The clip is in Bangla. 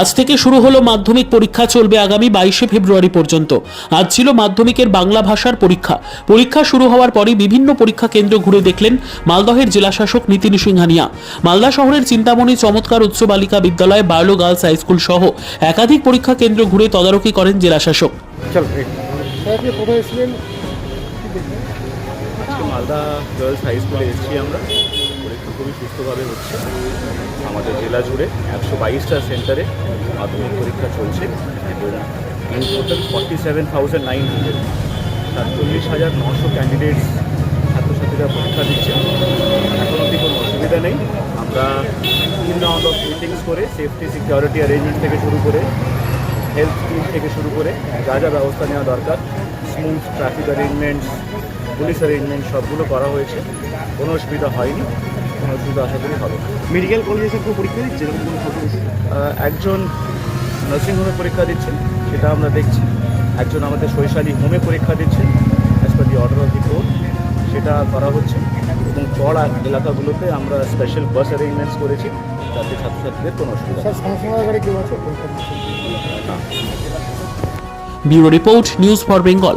আজ থেকে শুরু হলো মাধ্যমিক পরীক্ষা চলবে আগামী বাইশে ফেব্রুয়ারি পর্যন্ত। আজ ছিল মাধ্যমিকের বাংলা ভাষার পরীক্ষা। পরীক্ষা শুরু হওয়ার পরই বিভিন্ন পরীক্ষা কেন্দ্র ঘুরে দেখলেন মালদহের জেলাশাসক নীতিন সিংহানিয়া। মালদা শহরের চিন্তামণি চমৎকার উচ্চ বালিকা বিদ্যালয় বার্লো গার্লস হাই স্কুল সহ একাধিক পরীক্ষা কেন্দ্র ঘুরে তদারকি করেন জেলাশাসক। মালদা গার্লস হাই স্কুলে এসেছি আমরা। খুবই সুস্থভাবে হচ্ছে। আমাদের জেলা জুড়ে একশো বাইশটা সেন্টারে মাধ্যমিক পরীক্ষা চলছে এবং in total forty seven thousand nine hundred সাতচল্লিশ হাজার নশো ক্যান্ডিডেটস ছাত্রছাত্রীরা পরীক্ষা দিচ্ছে। এখন অবধি কোনো অসুবিধা নেই। আমরা তিন রাউন্ড অফ মিটিংস করে সেফটি সিকিউরিটি অ্যারেঞ্জমেন্ট থেকে শুরু করে হেলথ টিম থেকে শুরু করে যা যা ব্যবস্থা নেওয়া দরকার smooth traffic arrangements police arrangement সবগুলো করা হয়েছে। কোনো অসুবিধা হয়নি। কোনো অসুবিধা আশা করি হবে মেডিকেল কলেজে এসে কেউ পরীক্ষা দিচ্ছে? এরকম কোনো খবর একজন নার্সিংহোমে পরীক্ষা দিচ্ছেন সেটা আমরা দেখছি। একজন আমাদের শৈশালী হোমে পরীক্ষা দিচ্ছেন as per the order of the court সেটা করা হচ্ছে। এবং চড় এলাকাগুলোতে আমরা স্পেশাল বাস অ্যারেঞ্জমেন্টস করেছি যাতে ছাত্রছাত্রীদের কোনো অসুবিধা bureau report news for Bengal.